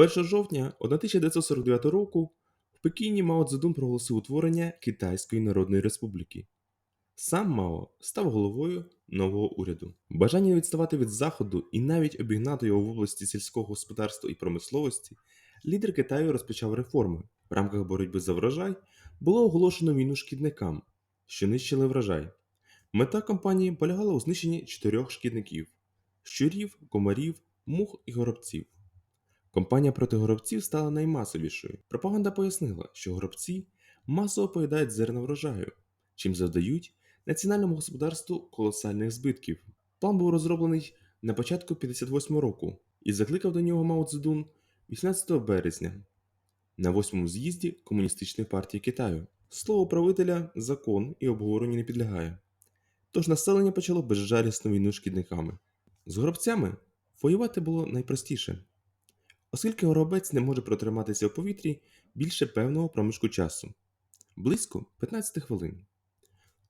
1 жовтня 1949 року в Пекіні Мао Цзедун проголосив утворення Китайської Народної Республіки. Сам Мао став головою нового уряду. Бажання відставати від Заходу і навіть обігнати його в області сільського господарства і промисловості, лідер Китаю розпочав реформи. В рамках боротьби за врожай було оголошено війну шкідникам, що нищили врожай. Мета кампанії полягала у знищенні чотирьох шкідників: щурів, комарів, мух і горобців. Компанія проти горобців стала наймасовішою. Пропаганда пояснила, що горобці масово поїдають зерна врожаю, чим завдають національному господарству колосальних збитків. План був розроблений на початку 58 року і закликав до нього Мао Цзедун 18 березня на восьмому з'їзді Комуністичної партії Китаю. Слово правителя закон і обговоренню не підлягає. Тож населення почало безжалісну війну шкідниками. З горобцями воювати було найпростіше, оскільки горобець не може протриматися в повітрі більше певного проміжку часу близько 15 хвилин.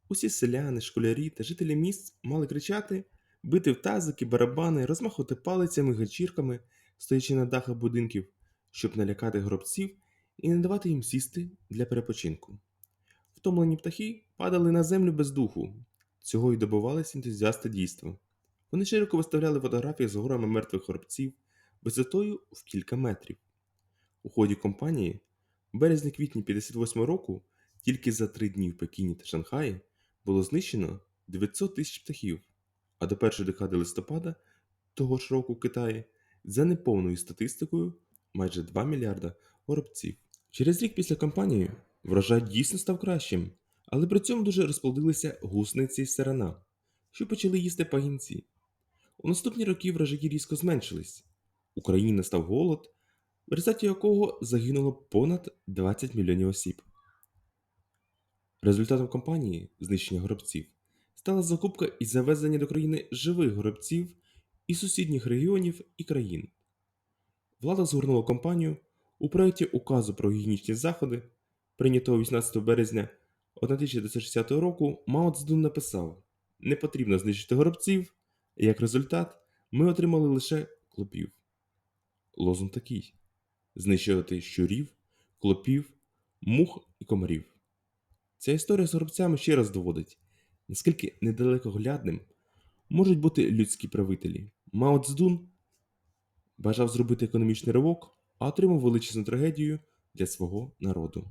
Усі селяни, школярі та жителі міст мали кричати, бити в тазики, барабани, розмахувати палицями, ганчірками, стоячи на дахах будинків, щоб налякати гробців і не давати їм сісти для перепочинку. Втомлені птахи падали на землю без духу. Цього й добивалися ентузіасти дійства. Вони широко виставляли фотографії з горами мертвих горобців висотою в кілька метрів. У ході кампанії в березні-квітні 58 року тільки за три дні в Пекіні та Шанхаї було знищено 900 тисяч птахів, а до першої декади листопада того ж року в Китаї за неповною статистикою майже 2 мільярда горобців. Через рік після кампанії врожай дійсно став кращим, але при цьому дуже розплодилися гусениці й сирена, що почали їсти пагінці. У наступні роки врожаї різко зменшились. У країні настав голод, в результаті якого загинуло понад 20 мільйонів осіб. Результатом кампанії знищення горобців стала закупка і завезення до країни живих горобців із сусідніх регіонів і країн. Влада згорнула кампанію у проєкті указу про гігієнічні заходи, прийнятого 18 березня 1960 року, Мао Цзедун написав: Не потрібно знищити горобців, і як результат ми отримали лише клопів. Лозунг такий: знищувати щурів, клопів, мух і комарів. Ця історія з горобцями ще раз доводить, наскільки недалекоглядним можуть бути людські правителі. Мао Цзедун бажав зробити економічний ривок, а отримав величезну трагедію для свого народу.